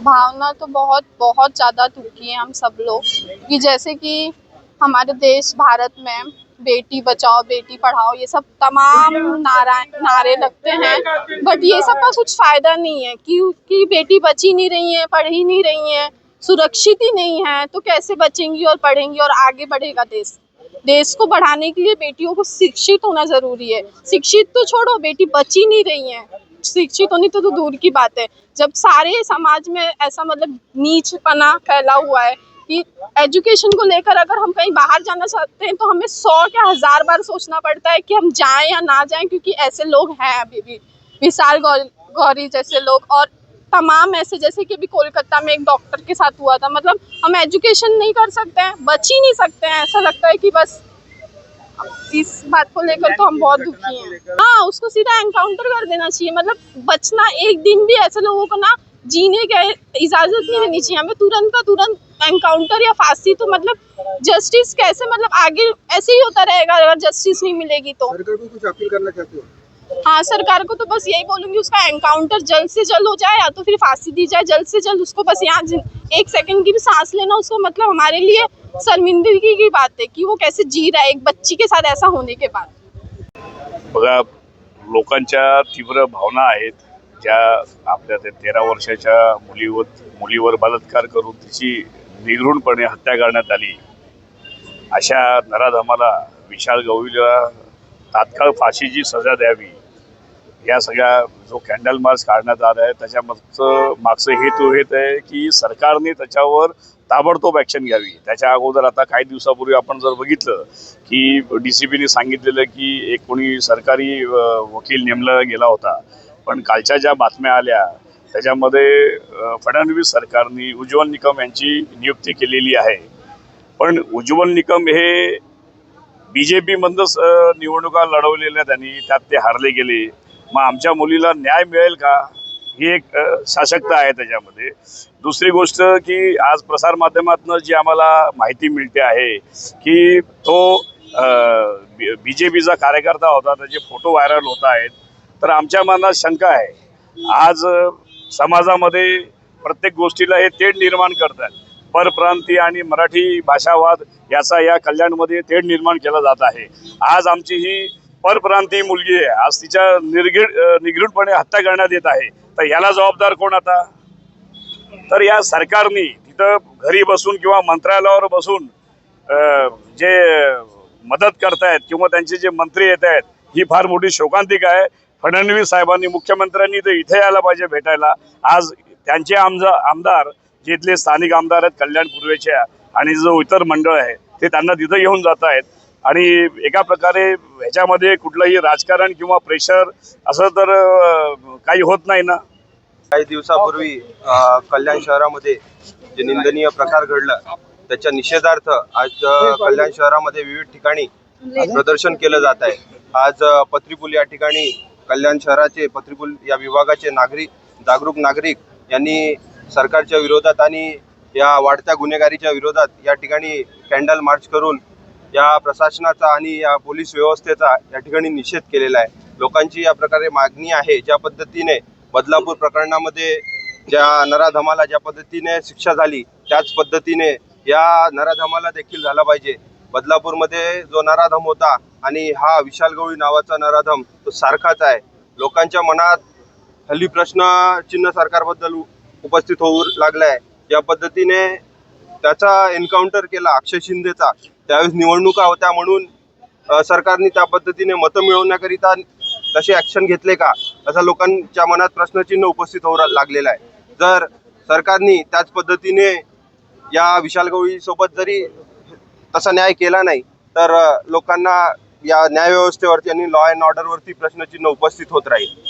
भावना तो बहुत बहुत ज़्यादा दुखी है हम सब लोग कि जैसे कि हमारे देश, भारत में बेटी बचाओ, बेटी पढ़ाओ, ये सब तमाम नारा, नारे लगते हैं। बट ये सब का कुछ फ़ायदा नहीं है क्योंकि बेटी बची नहीं रही है, पढ़ ही नहीं रही है, सुरक्षित ही नहीं है तो कैसे बचेंगी और पढ़ेंगी और आगे बढ़ेगा देश? देश को बढ़ाने के लिए बेटियों को शिक्षित होना ज़रूरी है। शिक्षित तो छोड़ो, बेटी बची नहीं रही है। शिक्षित होनी तो, तो दूर की बात है। जब सारे समाज में ऐसा मतलब नीचपना फैला हुआ है कि एजुकेशन को लेकर अगर हम कहीं बाहर जाना चाहते हैं तो हमें सौ या हज़ार बार सोचना पड़ता है कि हम जाएँ या ना जाएँ क्योंकि ऐसे लोग हैं अभी भी। विशाल गौर गौरी जैसे लोग और तमाम ऐसे जैसे कि अभी कोलकाता में एक डॉक्टर के साथ हुआ था। मतलब हम एजुकेशन नहीं कर सकते हैं बच ही नहीं सकते हैं। ऐसा लगता है कि बस इस बात को लेकर तो हम बहुत दुखी हैं। हाँ उसको सीधा एनकाउंटर कर देना चाहिए। मतलब बचना एक दिन भी ऐसे लोगों को ना जीने के इजाज़त नहीं देनी चाहिए। हमें तुरंत का तुरंत एनकाउंटर या फांसी तो मतलब जस्टिस कैसे मतलब आगे ऐसे ही होता रहेगा अगर जस्टिस नहीं मिलेगी तो। सरकार को कुछ अपील करना चाहते हो? हाँ सरकार को तो बस यही बोलूंगी उसका एनकाउंटर जल्द से जल्द हो जाए या तो फिर फांसी दी जाए जल्द से जल्द उसको बस यहाँ एक सेकंड की भी सांस लेना उसको मतलब हमारे लिए शर्मिंदगी की बात है कि वो कैसे जी रहा है एक बच्ची के साथ ऐसा होने के बाद। बघा लोकांच्या तीव्र भावना आहेत ज्या आपल्या ते तेरा वर्षाच्या मुलीवर मुलीवर बलात्कार करून तिची निघृणपणे हत्या करण्यात आली. अशा नराधमाला विशाल गवळीला तात्काळ फाशीची सजा द्यावी. या सगळ्या जो कॅन्डल मार्च काढण्यात आला आहे त्याच्या मागचं मागचं हेतू हेच आहे की सरकारने त्याच्यावर ताबडतोब ॲक्शन घ्यावी. त्याच्या अगोदर आता काही दिवसापूर्वी आपण जर बघितलं की डी सी पीने सांगितलेलं की एक कोणी सरकारी वकील नेमला गेला होता. पण कालच्या ज्या बातम्या आल्या त्याच्यामध्ये फडणवीस सरकारने उज्ज्वल निकम यांची नियुक्ती केलेली आहे. पण उज्ज्वल निकम हे बी जे पीमधनंच निवडणुका लढवलेल्या त्यांनी त्यात ते हारले गेले. मग आमच्या मुलीला न्याय मिळेल का? ही एक अ, आहे त्याच्यामध्ये. दुसरी गोष्ट की आज प्रसारमाध्यमातनं जी आम्हाला माहिती मिळते आहे की तो बी जे पीचा कार्यकर्ता होता त्याचे फोटो व्हायरल होत आहेत तर आमच्या मनात शंका आहे. आज समाजामध्ये प्रत्येक गोष्टीला हे तेढ निर्माण करतात. परप्रांती आणि मराठी भाषावाद याचा या कल्याणमध्ये तेढ निर्माण केला जात आहे. आज आमची ही परप्रांतीय मुलगी आहे. आज तिच्या निर्घिड निगृढपणे हत्या करण्यात येत आहे. तर याला जबाबदार कोण आता? तर या सरकारने तिथं घरी बसून किंवा मंत्रालयावर बसून जे मदत करतायत किंवा त्यांचे जे मंत्री येत आहेत ही फार मोठी शोकांतिक आहे. फडणवीस साहेबांनी मुख्यमंत्र्यांनी तर इथे यायला पाहिजे भेटायला. आज त्यांचे आमदा आमदार जे इथले स्थानिक आमदार आहेत कल्याण पूर्वेच्या आणि जो इतर मंडळ आहे ते त्यांना तिथं येऊन जात आहेत आणि एका प्रकारे ह्याच्यामध्ये कुठलंही राजकारण किंवा प्रेशर असं तर काही होत नाही ना. काही दिवसापूर्वी कल्याण शहरामध्ये जे निंदनीय प्रकार घडला त्याच्या निषेधार्थ आज कल्याण शहरामध्ये विविध ठिकाणी प्रदर्शन केलं जात आहे. आज अ, पत्रीपूल या ठिकाणी कल्याण शहराचे पत्रीपूल या विभागाचे नागरिक जागरूक नागरिक यांनी सरकारच्या विरोधात आणि या वाढत्या गुन्हेगारीच्या विरोधात या ठिकाणी कॅन्डल मार्च करून या प्रशासनाचा आणि या पोलीस व्यवस्थेचा या ठिकाणी निषेध केलेला आहे. लोकांची या प्रकारे मागणी आहे ज्या पद्धतीने बदलापूर प्रकरणामध्ये ज्या नराधमाला ज्या पद्धतीने शिक्षा झाली त्याच पद्धतीने या नराधमाला देखील झाला पाहिजे. बदलापूरमध्ये जो नराधम होता आणि हा विशाल गवळी नावाचा नराधम तो सारखाच आहे. लोकांच्या मनात हल्ली प्रश्न चिन्ह सरकारबद्दल उपस्थित होऊ लागलाय. ज्या पद्धतीने त्याचा एन्काउंटर केला अक्षय शिंदेचा त्यावेळेस निवडणुका होत्या म्हणून सरकारने त्या पद्धतीने मतं मिळवण्याकरिता तसे ॲक्शन घेतले का? असा लोकांच्या मनात प्रश्नचिन्ह उपस्थित होऊ लागलेला आहे. जर सरकारने त्याच पद्धतीने या विशाल गवळीसोबत जरी तसा न्याय केला नाही तर लोकांना या न्यायव्यवस्थेवरती आणि लॉ अँड ऑर्डरवरती प्रश्नचिन्ह उपस्थित होत राहील.